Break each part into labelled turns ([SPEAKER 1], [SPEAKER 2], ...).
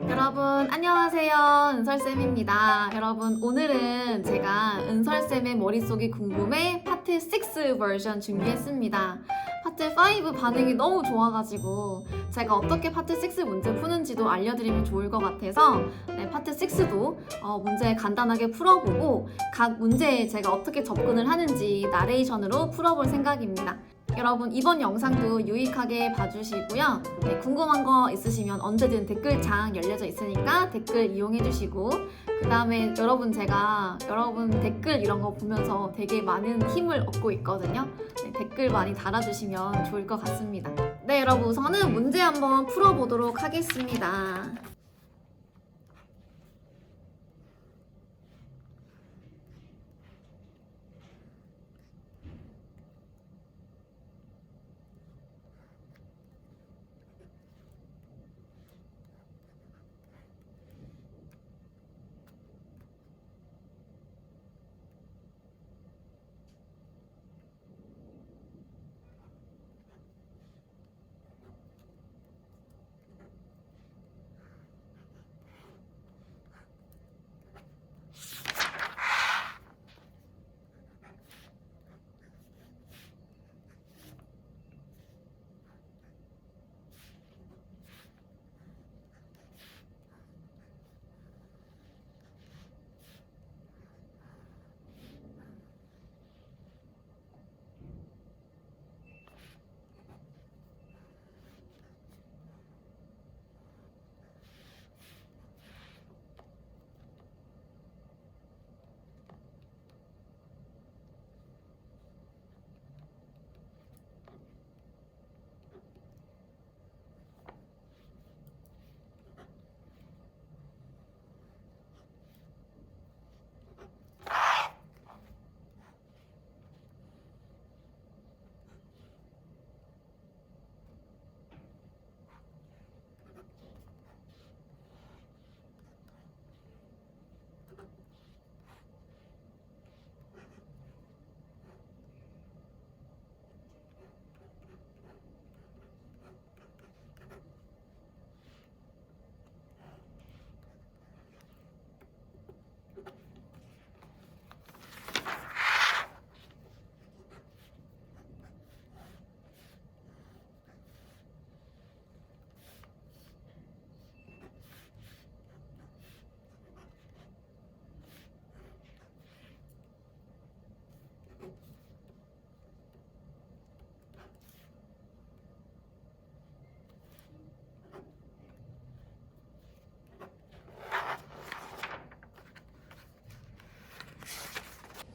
[SPEAKER 1] 여러분 안녕하세요. 은설쌤입니다. 여러분 오늘은 제가 은설쌤의 머릿속이 궁금해 파트 6 버전 준비했습니다. 파트 5 반응이 너무 좋아가지고 제가 어떻게 파트 6 문제 푸는지도 알려드리면 좋을 것 같아서 네, 파트 6도 어, 문제 간단하게 풀어보고 각 문제에 제가 어떻게 접근을 하는지 나레이션으로 풀어볼 생각입니다 여러분 이번 영상도 유익하게 봐주시고요. 네, 궁금한 거 있으시면 언제든 댓글창 열려져 있으니까 댓글 이용해 주시고 그 다음에 여러분 제가 여러분 댓글 이런 거 보면서 되게 많은 힘을 얻고 있거든요. 네, 댓글 많이 달아주시면 좋을 것 같습니다. 네 여러분 우선은 문제 한번 풀어보도록 하겠습니다.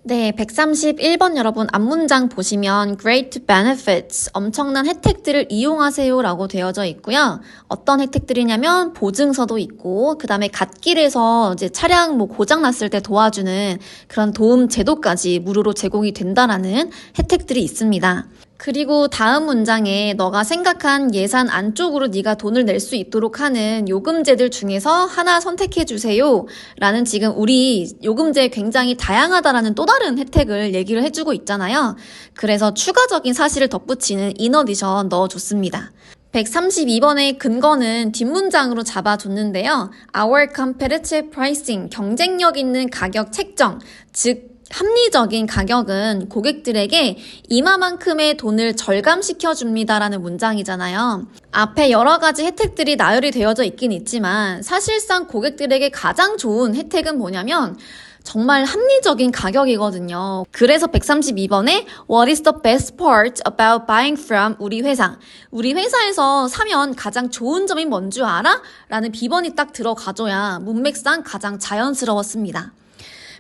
[SPEAKER 1] 네, 131번 여러분 앞문장 보시면 great benefits, 엄청난 혜택들을 이용하세요 라고 되어져 있고요. 어떤 혜택들이냐면 보증서도 있고, 그 다음에 갓길에서 이제 차량 뭐 고장 났을 때 도와주는 그런 도움 제도까지 무료로 제공이 된다라는 혜택들이 있습니다. 그리고 다음 문장에 너가 생각한 예산 안쪽으로 네가 돈을 낼 수 있도록 하는 요금제들 중에서 하나 선택해 주세요. 라는 지금 우리 요금제 굉장히 다양하다라는 또 다른 혜택을 얘기를 해주고 있잖아요. 그래서 추가적인 사실을 덧붙이는 인어디션 넣어줬습니다. 132번의 근거는 뒷문장으로 잡아줬는데요. Our competitive pricing, 경쟁력 있는 가격 책정, 즉 합리적인 가격은 고객들에게 이마만큼의 돈을 절감시켜 줍니다라는 문장이잖아요. 앞에 여러 가지 혜택들이 나열이 되어져 있긴 있지만 사실상 고객들에게 가장 좋은 혜택은 뭐냐면 정말 합리적인 가격이거든요. 그래서 132번에 What is the best part about buying from 우리 회사? 우리 회사에서 사면 가장 좋은 점이 뭔 줄 알아? 라는 비번이 딱 들어가줘야 문맥상 가장 자연스러웠습니다.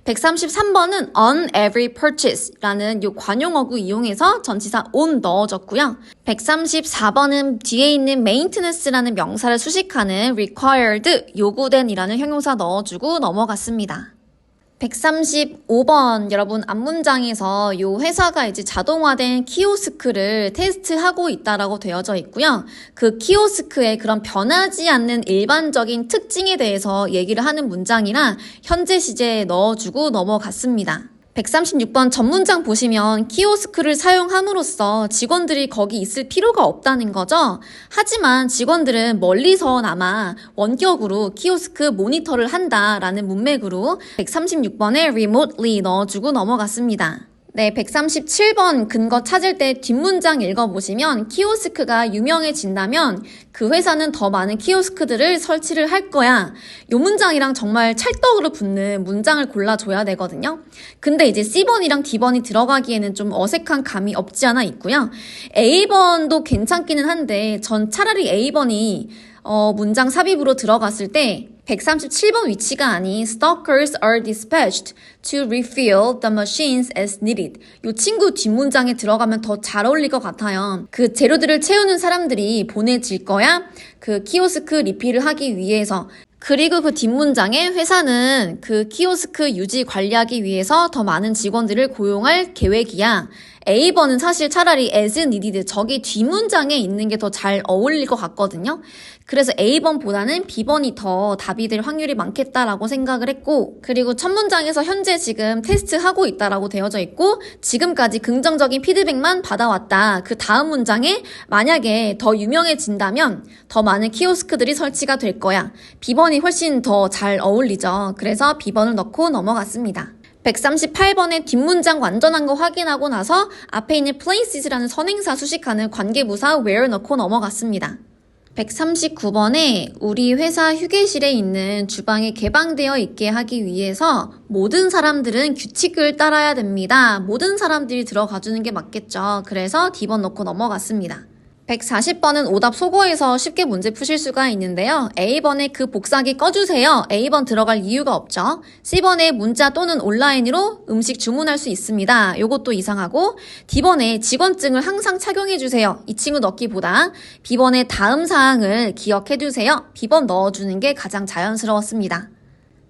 [SPEAKER 1] 133번은 on every purchase 라는 요 관용어구 이용해서 전치사 on 넣어줬고요. 134번은 뒤에 있는 maintenance라는 명사를 수식하는 required 요구된 이라는 형용사 넣어주고 넘어갔습니다. 135번 여러분 앞문장에서 요 회사가 이제 자동화된 키오스크를 테스트하고 있다라고 되어져 있고요. 그 키오스크의 그런 변하지 않는 일반적인 특징에 대해서 얘기를 하는 문장이라 현재 시제에 넣어주고 넘어갔습니다. 136번 전문장 보시면 키오스크를 사용함으로써 직원들이 거기 있을 필요가 없다는 거죠. 하지만 직원들은 멀리서나마 원격으로 키오스크 모니터를 한다라는 문맥으로 136번에 remotely 넣어주고 넘어갔습니다. 네, 137번 근거 찾을 때 뒷문장 읽어보시면 키오스크가 유명해진다면 그 회사는 더 많은 키오스크들을 설치를 할 거야. 요 문장이랑 정말 찰떡으로 붙는 문장을 골라줘야 되거든요. 근데 이제 C번이랑 D번이 들어가기에는 좀 어색한 감이 없지 않아 있고요. A번도 괜찮기는 한데 전 차라리 A번이 어, 문장 삽입으로 들어갔을 때 137번 위치가 아닌 Stalkers are dispatched to refill the machines as needed. 이 친구 뒷문장에 들어가면 더 잘 어울릴 것 같아요. 그 재료들을 채우는 사람들이 보내질 거야. 그 키오스크 리필을 하기 위해서. 그리고 그 뒷문장에 회사는 그 키오스크 유지 관리하기 위해서 더 많은 직원들을 고용할 계획이야. A번은 사실 차라리 as needed 저기 뒷문장에 있는 게 더 잘 어울릴 것 같거든요. 그래서 A번보다는 B번이 더 답이 될 확률이 많겠다라고 생각을 했고, 그리고 첫 문장에서 현재 지금 테스트하고 있다라고 되어져 있고, 지금까지 긍정적인 피드백만 받아왔다. 그 다음 문장에 만약에 더 유명해진다면 더 많은 키오스크들이 설치가 될 거야. B번이 훨씬 더 잘 어울리죠. 그래서 B번을 넣고 넘어갔습니다. 138번의 뒷문장 완전한 거 확인하고 나서 앞에 있는 places라는 선행사 수식하는 관계부사 where 넣고 넘어갔습니다. 139번에 우리 회사 휴게실에 있는 주방이 개방되어 있게 하기 위해서 모든 사람들은 규칙을 따라야 됩니다. 모든 사람들이 들어가 주는 게 맞겠죠. 그래서 D번 넣고 넘어갔습니다. 140번은 오답 소거해서 쉽게 문제 푸실 수가 있는데요. A번에 그 복사기 꺼주세요. A번 들어갈 이유가 없죠. C번에 문자 또는 온라인으로 음식 주문할 수 있습니다. 요것도 이상하고 D번에 직원증을 항상 착용해주세요. 이 친구 넣기보다 B번에 다음 사항을 기억해주세요. B번 넣어주는 게 가장 자연스러웠습니다.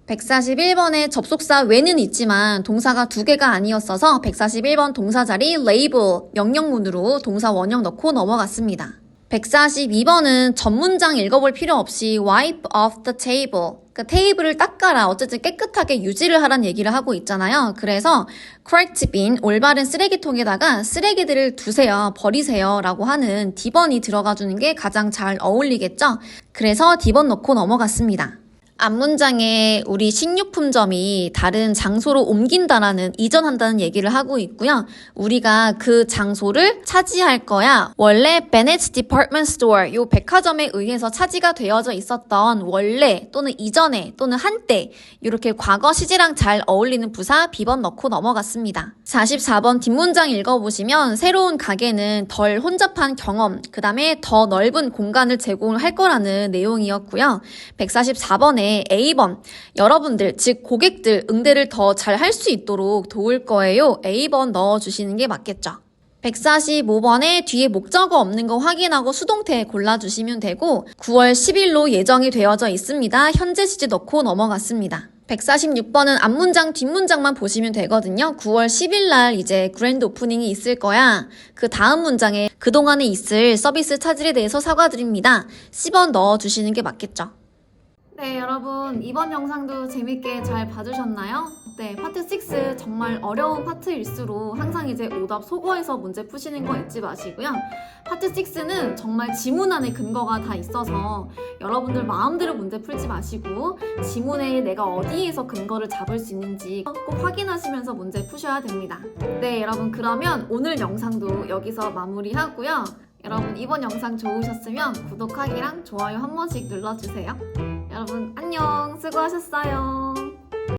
[SPEAKER 1] 141번에 접속사 왜는 있지만 동사가 두 개가 아니었어서 141번 동사 자리 label 명령문으로 동사 원형 넣고 넘어갔습니다. 142번은 전문장 읽어볼 필요 없이 wipe off the table. 그 테이블을 닦아라. 어쨌든 깨끗하게 유지를 하란 얘기를 하고 있잖아요. 그래서 correct bin, 올바른 쓰레기통에다가 쓰레기들을 두세요. 버리세요. 라고 하는 D번이 들어가 주는 게 가장 잘 어울리겠죠? 그래서 D번 넣고 넘어갔습니다. 앞 문장에 우리 식료품점이 다른 장소로 옮긴다라는 이전한다는 얘기를 하고 있고요. 우리가 그 장소를 차지할 거야. 원래 Bennett's Department Store 요 백화점에 의해서 차지가 되어져 있었던 원래 또는 이전에 또는 한때 이렇게 과거 시제랑 잘 어울리는 부사 B번 넣고 넘어갔습니다. 44번 뒷문장 읽어보시면 새로운 가게는 덜 혼잡한 경험, 그 다음에 더 넓은 공간을 제공을 할 거라는 내용이었고요. 144번에 A번 여러분들 즉 고객들 응대를 더 잘 할 수 있도록 도울 거예요. A번 넣어주시는 게 맞겠죠. 145번에 뒤에 목적어 없는 거 확인하고 수동태 골라주시면 되고 9월 10일로 예정이 되어져 있습니다. 현재 시제 넣고 넘어갔습니다. 146번은 앞문장, 뒷문장만 보시면 되거든요. 9월 10일 날 이제 그랜드 오프닝이 있을 거야. 그 다음 문장에 그동안에 있을 서비스 차질에 대해서 사과드립니다. 10번 넣어주시는 게 맞겠죠. 네, 여러분 이번 영상도 재밌게 잘 봐주셨나요? 네, 파트 6 정말 어려운 파트일수록 항상 이제 오답 소거해서 문제 푸시는 거 잊지 마시고요. 파트 6는 정말 지문 안에 근거가 다 있어서 여러분들 마음대로 문제 풀지 마시고 지문에 내가 어디에서 근거를 잡을 수 있는지 꼭 확인하시면서 문제 푸셔야 됩니다. 네, 여러분 그러면 오늘 영상도 여기서 마무리하고요. 여러분 이번 영상 좋으셨으면 구독하기랑 좋아요 한 번씩 눌러주세요. 여러분 안녕 수고하셨어요.